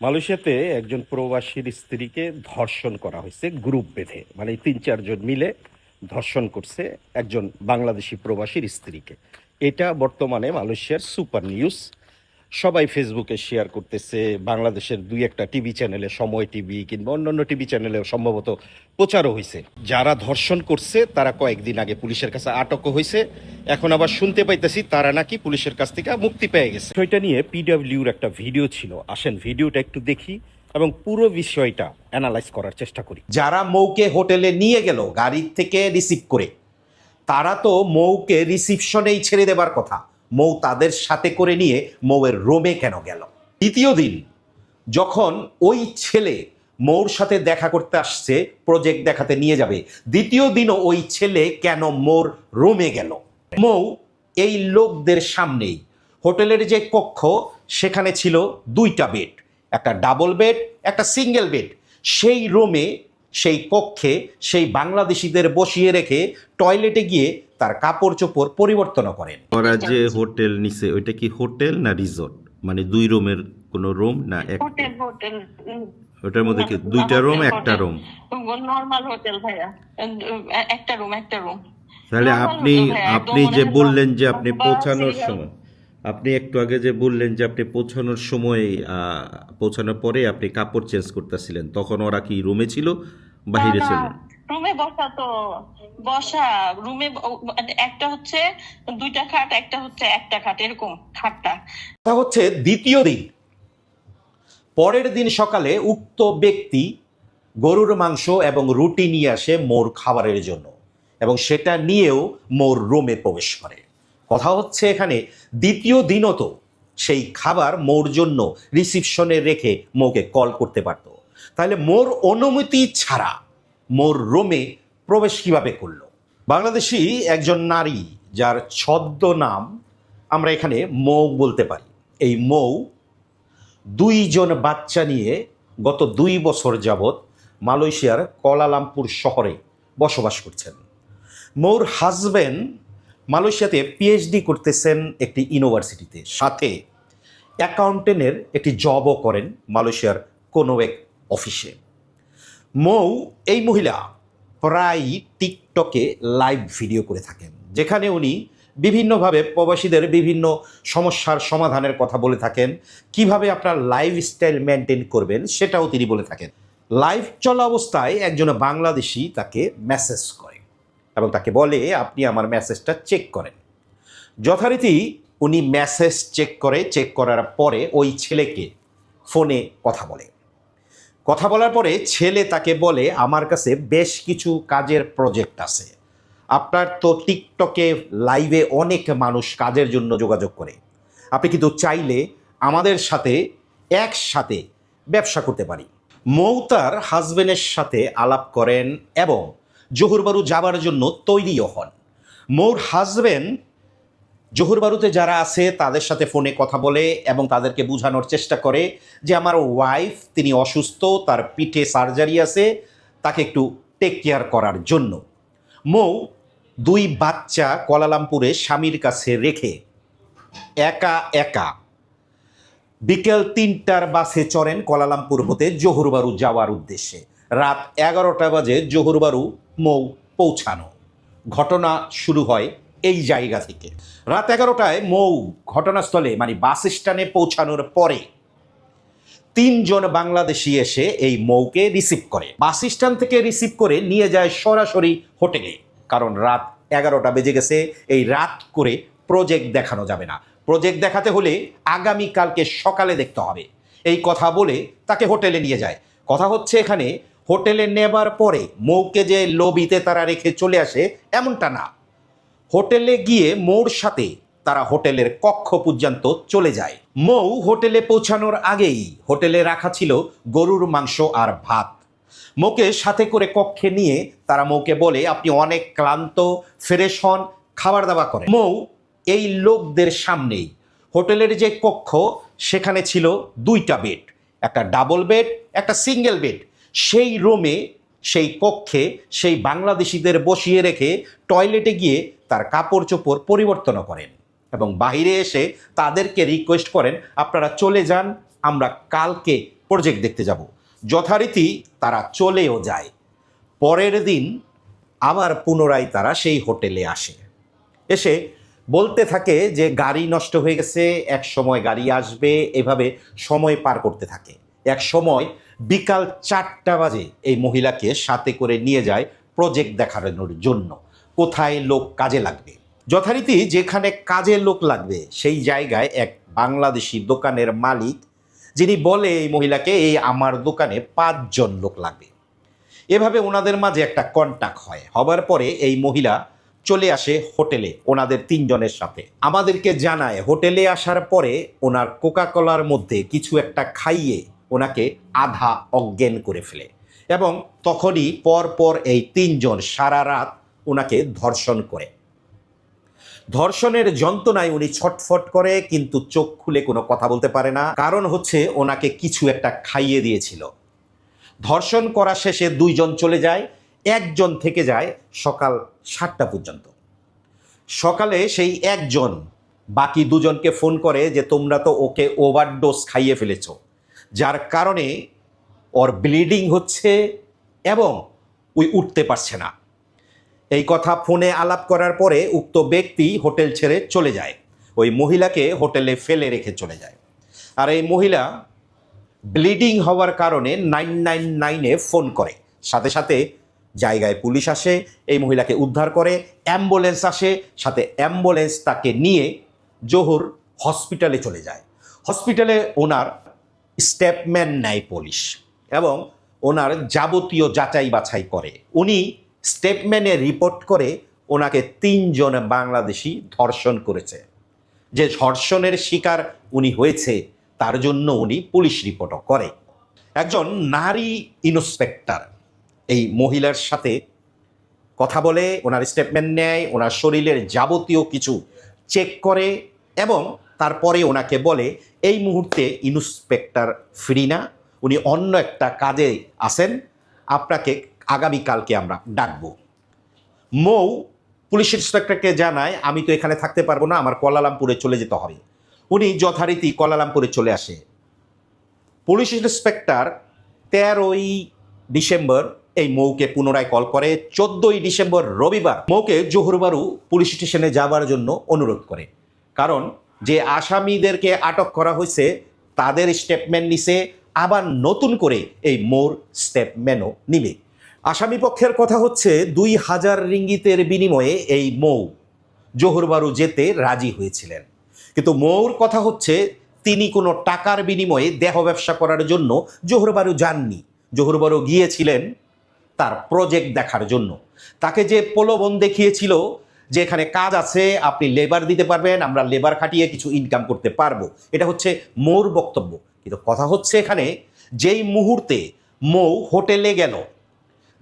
মালয়েশিয়াতে একজন প্রবাসীর স্ত্রীকে ধর্ষণ করা হয়েছে, গ্রুপ বেঁধে। মানে তিন, চারজন মিলে ধর্ষণ করছে একজন বাংলাদেশি প্রবাসীর স্ত্রীকে। এটা বর্তমানে মালয়েশিয়ার সুপার নিউজ। সবাই ফেসবুকে শেয়ার করতেছে, বাংলাদেশের দুই একটা টিভি চ্যানেলে সময় টিভি কিংবা অন্যান্য টিভি চ্যানেলেও সম্ভবত প্রচারও হয়েছে যারা ধর্ষণ করছে, তারা কয়েকদিন আগে পুলিশের কাছে আটকও হয়েছে এখন আবার শুনতে পাইতেছি তারা নাকি পুলিশের কাছ থেকে মুক্তি পেয়ে গেছে। সেটা নিয়ে পিডাব্লিউর একটা ভিডিও ছিল। আসেন ভিডিওটা একটু দেখি এবং পুরো বিষয়টা অ্যানালাইজ করার চেষ্টা করি। যারা মৌকে হোটেলে নিয়ে গেল গাড়ি থেকে রিসিভ করে, তারা তো মৌকে রিসিপশনেই ছেড়ে দেবার কথা। মৌ তাদের সাথে করে নিয়ে মৌয়ের রোমে কেন গেল? দ্বিতীয় দিন, যখন ওই ছেলে মৌর সাথে দেখা করতে আসছে প্রজেক্ট দেখাতে নিয়ে যাবে, দ্বিতীয় দিনও ওই ছেলে কেন মোর রোমে গেল? মৌ এই লোকদের সামনেই, হোটেলের যে কক্ষ, সেখানে ছিল দুইটা বেড একটা ডাবল বেড একটা সিঙ্গেল বেড সেই রুমে সেই কক্ষে সেই বাংলাদেশিদের বসিয়ে রেখে টয়লেটে গিয়ে তার কাপড় চোপড় পরিবর্তন করেন। ওরা যে হোটেল নিছে ওইটা কি হোটেল না রিসর্ট? মানে দুই রুমের কোনো রুম না এক? হোটেল হোটেল ওটার মধ্যে কি দুইটা রুম একটা রুম? নর্মাল হোটেল ভাইয়া। একটা রুম একটা রুম। তাহলে আপনি আপনি যে মানে বললেন যে আপনি পৌঁছানোর সময় আপনি একটু আগে যে বললেন যে আপনি পৌঁছানোর সময় আহ, পৌঁছানোর পরে আপনি কাপড় চেঞ্জ করতেছিলেন তখন ওরা কি রুমে ছিল? বাহিরে ছিল রুমে বসা তো বসা রুমে একটা হচ্ছে দুইটা খাট একটা হচ্ছে একটা খাট এরকম খাটটা। তা হচ্ছে দ্বিতীয় দিন। পরের দিন সকালে উক্ত ব্যক্তি গরুর মাংস এবং রুটি নিয়ে আসে মোর খাবারের জন্য এবং সেটা নিয়েও মোর রুমে প্রবেশ করে। কথা হচ্ছে এখানে দ্বিতীয় দিনও তো সেই খাবার মোর জন্য রিসিপশনে রেখে মোকে কল করতে পারত। তাহলে মোর অনুমতি ছাড়া মোর রোমে প্রবেশ কীভাবে করল? বাংলাদেশি একজন নারী যার ছদ্ম নাম আমরা এখানে মৌ বলতে পারি। এই মৌ দুইজন বাচ্চা নিয়ে গত দুই বছর যাবৎ মালয়েশিয়ার কলালামপুর শহরে বসবাস করছেন। মৌর হাজবেন্ড মালয়েশিয়াতে পিএইচডি করতেছেন একটি ইউনিভার্সিটিতে। সাথে অ্যাকাউন্টেন্টের একটি জবও করেন মালয়েশিয়ার কোনো এক অফিসে। মৌ এই মহিলা প্রায় টিকটকে লাইভ ভিডিও করে থাকেন, যেখানে উনি বিভিন্নভাবে প্রবাসীদের বিভিন্ন সমস্যার সমাধানের কথা বলে থাকেন, কীভাবে আপনার লাইফস্টাইল মেনটেন করবেন সেটাও তিনি বলে থাকেন। লাইভ চলা অবস্থায় একজন বাংলাদেশি তাকে মেসেজ করে এবং তাকে বলে, আপনি আমার মেসেজটা চেক করেন। যথারীতি উনি মেসেজ চেক করে চেক করার পরে ওই ছেলেকে ফোনে কথা বলে। কথা বলার পরে ছেলে তাকে বলে, আমার কাছে বেশ কিছু কাজের প্রজেক্ট আছে। আপনার তো টিকটকে লাইভে অনেক মানুষ কাজের জন্য যোগাযোগ করে। আপনি কিন্তু চাইলে আমাদের সাথে একসাথে ব্যবসা করতে পারি। মৌতার হাজবেন্ডের সাথে আলাপ করেন এবং জহুরবারু যাবার জন্য তৈরিও হন। মৌর হাজবেন্ড জহুরবারুতে যারা আছে, তাদের সাথে ফোনে কথা বলে এবং তাদেরকে বোঝানোর চেষ্টা করে যে আমার ওয়াইফ তিনি অসুস্থ, তার পিঠে সার্জারি আছে, তাকে একটু টেক কেয়ার করার জন্য। মৌ দুই বাচ্চা কলালামপুরে স্বামীর কাছে রেখে একা একা বিকেল তিনটার বাসে চড়েন কলালামপুর হতে জহুরবারু যাওয়ার উদ্দেশ্যে। রাত এগারোটা বাজে জহুরবারু মৌ পৌঁছানো। ঘটনা শুরু হয় এই জায়গা থেকে। রাত এগারোটায় মৌ ঘটনাস্থলে মানে বাস স্ট্যান্ডে পৌঁছানোর পরে তিনজন বাংলাদেশি এসে এই মৌকে রিসিভ করে। বাস স্ট্যান্ড থেকে রিসিভ করে নিয়ে যায় সরাসরি হোটেলে, কারণ রাত এগারোটা বেজে গেছে। এই রাত করে প্রজেক্ট দেখানো যাবে না। প্রজেক্ট দেখাতে হলে আগামীকালকে সকালে দেখতে হবে। এই কথা বলে তাকে হোটেলে নিয়ে যায়। কথা হচ্ছে এখানে, হোটেলে নেবার পরে মৌকে যে লবিতে তারা রেখে চলে আসে, এমনটা না। হোটেলে গিয়ে মৌর সাথে তারা হোটেলের কক্ষ পর্যন্ত চলে যায়। মৌ হোটেলে পৌঁছানোর আগেই হোটেলে রাখা ছিল গরুর মাংস আর ভাত। মৌকে সাথে করে কক্ষে নিয়ে তারা মৌকে বলে, আপনি অনেক ক্লান্ত, ফ্রেশ হন, খাবার দাবার করেন। মৌ এই লোকদের সামনেই হোটেলের যে কক্ষ, সেখানে ছিল দুইটা বেড, একটা ডাবল বেড, একটা সিঙ্গেল বেড। সেই রুমে সেই কক্ষে সেই বাংলাদেশিদের বসিয়ে রেখে টয়লেটে গিয়ে তার কাপড় চোপড় পরিবর্তন করেন এবং বাইরে এসে তাদেরকে রিকোয়েস্ট করেন, আপনারা চলে যান, আমরা কালকে প্রজেক্ট দেখতে যাব। যথারীতি তারা চলেও যায়। পরের দিন আবার পুনরায় তারা সেই হোটেলে আসে। এসে বলতে থাকে যে, গাড়ি নষ্ট হয়ে গেছে, এক সময় গাড়ি আসবে। এভাবে সময় পার করতে থাকে। এক সময় বিকাল চারটা বাজে এই মহিলাকে সাথে করে নিয়ে যায় প্রজেক্ট দেখানোর জন্য। কোথায় লোক কাজে লাগবে? যথারীতি যেখানে কাজে লোক লাগবে, সেই জায়গায় এক বাংলাদেশি দোকানের মালিক যিনি বলে এই মহিলাকে, এই আমার দোকানে পাঁচজন লোক লাগবে। এভাবে ওনাদের মাঝে একটা কন্টাক্ট হয়। হবার পরে এই মহিলা চলে আসে হোটেলে, ওনাদের তিনজনের সাথে। আমাদেরকে জানায়, হোটেলে আসার পরে ওনার কোকা কোলার মধ্যে কিছু একটা খাইয়ে ওনাকে আধা অজ্ঞান করে ফেলে। এবং তখনই পর পর এই তিনজন সারা রাত ওনাকে ধর্ষণ করে। ধর্ষণের যন্ত্রণায় উনি ছটফট করে, কিন্তু চোখ খুলে কোনো কথা বলতে পারে না। কারণ হচ্ছে ওনাকে কিছু একটা খাইয়ে দিয়েছিল। ধর্ষণ করা শেষে দুইজন চলে যায়, একজন থেকে যায় সকাল সাতটা পর্যন্ত। সকালে সেই একজন, বাকি দুজনকে ফোন করে যে তোমরা তো ওকে ওভারডোজ খাইয়ে ফেলেছ। যার কারণে ওর ব্লিডিং হচ্ছে এবং ওই উঠতে পারছে না। এই কথা ফোনে আলাপ করার পরে উক্ত ব্যক্তি হোটেল ছেড়ে চলে যায়। ওই মহিলাকে হোটেলে ফেলে রেখে চলে যায়। আর এই মহিলা ব্লিডিং হওয়ার কারণে নাইন নাইন নাইনে ফোন করে। সাথে সাথে জায়গায় পুলিশ আসে, এই মহিলাকে উদ্ধার করে অ্যাম্বুলেন্স আসে, সাথে অ্যাম্বুলেন্স তাকে নিয়ে জোহর হসপিটালে চলে যায়। হসপিটালে ওনার স্টেপম্যান নেয় পুলিশ এবং ওনার যাবতীয় যাচাই বাছাই করে। উনি স্টেপম্যানে রিপোর্ট করে ওনাকে তিনজন বাংলাদেশি ধর্ষণ করেছে। যে ধর্ষণের শিকার উনি হয়েছে, তার জন্য উনি পুলিশ রিপোর্টও করে। একজন নারী ইন্সপেক্টর, এই মহিলার সাথে কথা বলে, ওনার স্টেটমেন্ট নেয় ওনার শরীরের যাবতীয় কিছু চেক করে এবং তারপরে ওনাকে বলে, এই মুহূর্তে ইন্সপেক্টর ফ্রি না উনি অন্য একটা কাজে আসেন আপনাকে আগামীকালকে আমরা ডাকবো। মৌ পুলিশ ইন্সপেক্টরকে জানায়, আমি তো এখানে থাকতে পারব না, আমার কলালামপুরে চলে যেতে হবে। উনি যথারীতি কলালামপুরে চলে আসে। পুলিশ ইন্সপেক্টর তেরোই ডিসেম্বর এই মৌকে পুনরায় কল করে, চোদ্দই ডিসেম্বর রবিবার মৌকে জোহরবারু পুলিশ স্টেশনে যাবার জন্য অনুরোধ করে। কারণ যে আসামিদেরকে আটক করা হয়েছে, তাদের স্টেটমেন্ট নিছে, আবার নতুন করে এই মোর স্টেটমেন্টও নিবে। আসামি পক্ষের কথা হচ্ছে, দুই হাজার রিঙ্গিতের বিনিময়ে এই মৌ জোহরবারু যেতে রাজি হয়েছিলেন। কিন্তু মৌর কথা হচ্ছে, তিনি কোনো টাকার বিনিময়ে দেহ ব্যবসা করার জন্য জোহরবারু যাননি। জোহরবারু গিয়েছিলেন তার প্রজেক্ট দেখার জন্য। তাকে যে প্রলোভন দেখিয়েছিল যে এখানে কাজ আছে, আপনি লেবার দিতে পারবেন, আমরা লেবার খাটিয়ে কিছু ইনকাম করতে পারব। এটা হচ্ছে মৌর বক্তব্য। কিন্তু কথা হচ্ছে এখানে, যেই মুহূর্তে মৌ হোটেলে গেল,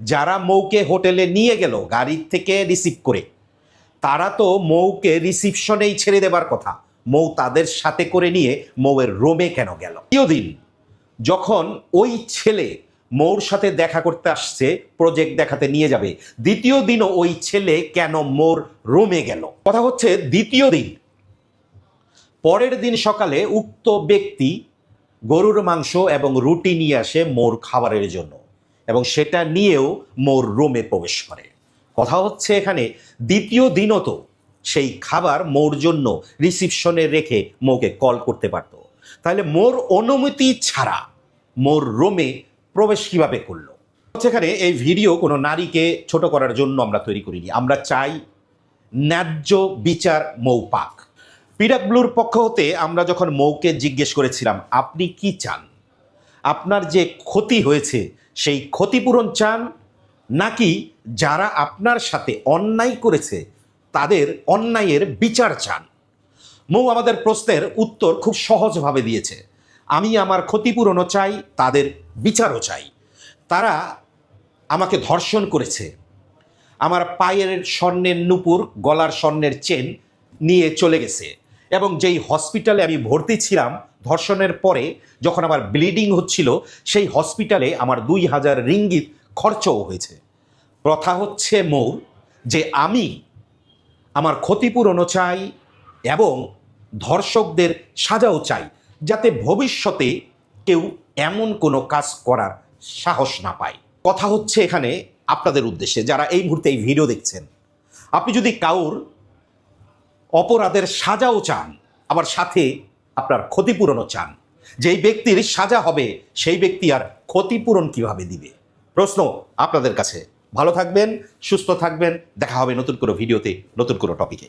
যারা মৌকে হোটেলে নিয়ে গেল, গাড়ির থেকে রিসিভ করে, তারা তো মৌকে রিসিপশনেই ছেড়ে দেবার কথা। মৌ তাদের সাথে করে নিয়ে মৌয়ের রোমে কেন গেল? দ্বিতীয় দিন, যখন ওই ছেলে মৌর সাথে দেখা করতে আসছে প্রজেক্ট দেখাতে নিয়ে যাবে। দ্বিতীয় দিনও ওই ছেলে কেন মোর রুমে গেল? কথা হচ্ছে দ্বিতীয় দিন। পরের দিন সকালে উক্ত ব্যক্তি গরুর মাংস এবং রুটি নিয়ে আসে মোর খাবারের জন্য এবং সেটা নিয়েও মোর রুমে প্রবেশ করে। কথা হচ্ছে এখানে দ্বিতীয় দিনও তো সেই খাবার মোর জন্য রিসিপশনে রেখে মোকে কল করতে পারত। তাহলে মোর অনুমতি ছাড়া মোর রোমে প্রবেশ কীভাবে করল? সেখানে এই ভিডিও কোনো নারীকে ছোট করার জন্য আমরা তৈরি করিনি। আমরা চাই ন্যায্য বিচার মৌ পাক। পিডাব্লুর পক্ষ হতে আমরা যখন মৌকে জিজ্ঞেস করেছিলাম, আপনি কি চান? আপনার যে ক্ষতি হয়েছে, সেই ক্ষতিপূরণ চান? নাকি যারা আপনার সাথে অন্যায় করেছে, তাদের অন্যায়ের বিচার চান? মৌ আমাদের প্রশ্নের উত্তর খুব সহজভাবে দিয়েছে। আমি আমার ক্ষতিপূরণও চাই, তাদের বিচারও চাই। তারা আমাকে ধর্ষণ করেছে। আমার পায়ের স্বর্ণের নুপুর, গলার স্বর্ণের চেন নিয়ে চলে গেছে এবং যেই হসপিটালে আমি ভর্তি ছিলাম ধর্ষণের পরে যখন আমার ব্লিডিং হচ্ছিল, সেই হসপিটালে আমার দুই হাজার রিঙ্গিত খরচও হয়েছে। কথা হচ্ছে মোর যে আমি আমার ক্ষতিপূরণও চাই এবং ধর্ষকদের সাজাও চাই। যাতে ভবিষ্যতে কেউ এমন কোনো কাজ করার সাহস না পায়। কথা হচ্ছে এখানে আপনাদের উদ্দেশ্যে, যারা এই মুহূর্তে এই ভিডিও দেখছেন, আপনি যদি কাউর অপরাধের সাজাও চান, আবার সাথে আপনার ক্ষতিপূরণও চান, যেই ব্যক্তির সাজা হবে, সেই ব্যক্তি আর ক্ষতিপূরণ কীভাবে দিবে? প্রশ্ন আপনাদের কাছে। ভালো থাকবেন, সুস্থ থাকবেন, দেখা হবে নতুন কোনো ভিডিওতে, নতুন কোনো টপিকে।